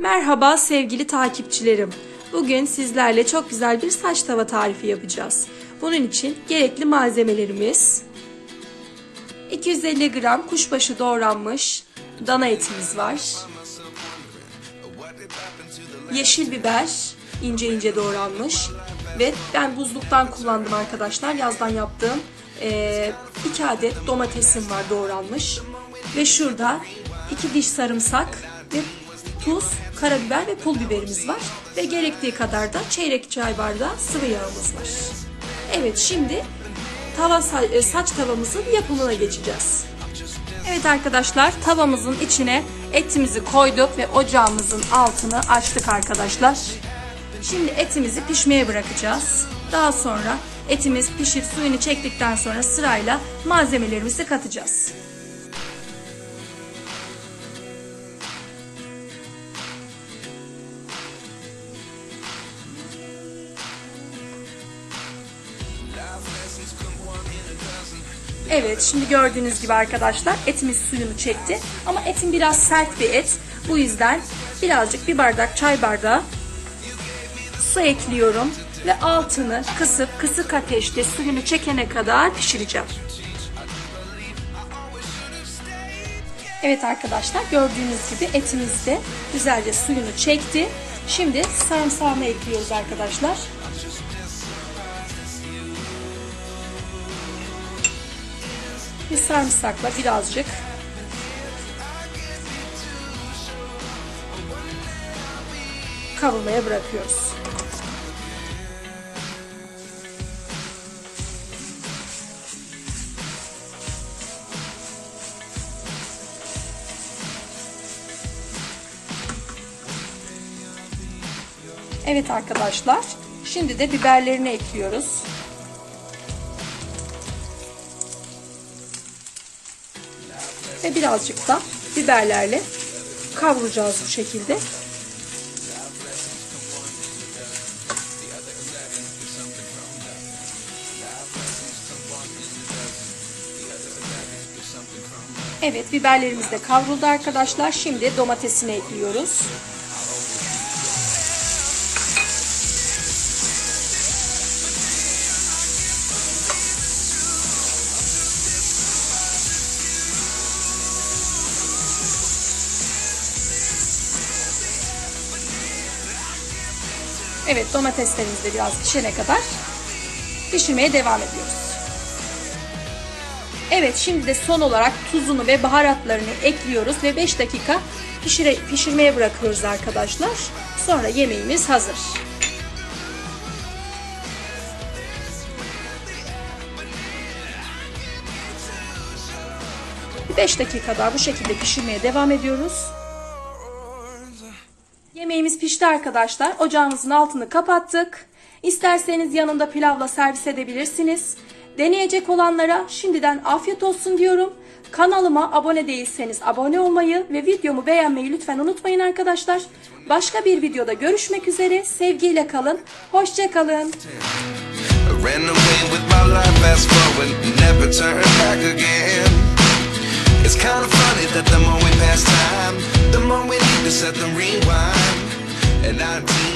Merhaba sevgili takipçilerim. Bugün sizlerle çok güzel bir saç tava tarifi yapacağız. Bunun için gerekli malzemelerimiz 250 gram kuşbaşı doğranmış dana etimiz var. Yeşil biber ince ince doğranmış ve ben buzluktan kullandım arkadaşlar. Yazdan yaptığım 2 adet domatesim var doğranmış. Ve şurada 2 diş sarımsak ve tuz, karabiber ve pul biberimiz var. Ve gerektiği kadar da çeyrek çay bardağı sıvı yağımız var. Evet şimdi tava e, saç tavamızın yapımına geçeceğiz. Evet arkadaşlar tavamızın içine etimizi koyduk ve ocağımızın altını açtık arkadaşlar. Şimdi etimizi pişmeye bırakacağız. Daha sonra etimiz pişip suyunu çektikten sonra sırayla malzemelerimizi katacağız. Evet şimdi gördüğünüz gibi arkadaşlar etimiz suyunu çekti. Ama etin biraz sert bir et. Bu yüzden birazcık bir bardak çay bardağı su ekliyorum. Ve altını kısıp kısık ateşte suyunu çekene kadar pişireceğim. Evet arkadaşlar gördüğünüz gibi etimiz de güzelce suyunu çekti. Şimdi sarımsağını ekliyoruz arkadaşlar. Bir sarımsakla birazcık kavurmaya bırakıyoruz. Evet arkadaşlar, şimdi de biberlerini ekliyoruz. Ve birazcık da biberlerle kavuracağız bu şekilde. Evet biberlerimiz de kavruldu arkadaşlar. Şimdi domatesini ekliyoruz. Evet domateslerimiz de biraz pişene kadar pişirmeye devam ediyoruz. Evet şimdi de son olarak tuzunu ve baharatlarını ekliyoruz ve 5 dakika pişire, pişirmeye bırakıyoruz arkadaşlar. Sonra yemeğimiz hazır. Bir 5 dakika daha bu şekilde pişirmeye devam ediyoruz. Yemeğimiz pişti arkadaşlar. Ocağımızın altını kapattık. İsterseniz yanında pilavla servis edebilirsiniz. Deneyecek olanlara şimdiden afiyet olsun diyorum. Kanalıma abone değilseniz abone olmayı ve videomu beğenmeyi lütfen unutmayın arkadaşlar. Başka bir videoda görüşmek üzere. Sevgiyle kalın. Hoşçakalın. Ran. It's kind of funny that the more we pass time, the more we need to set the rewind. time.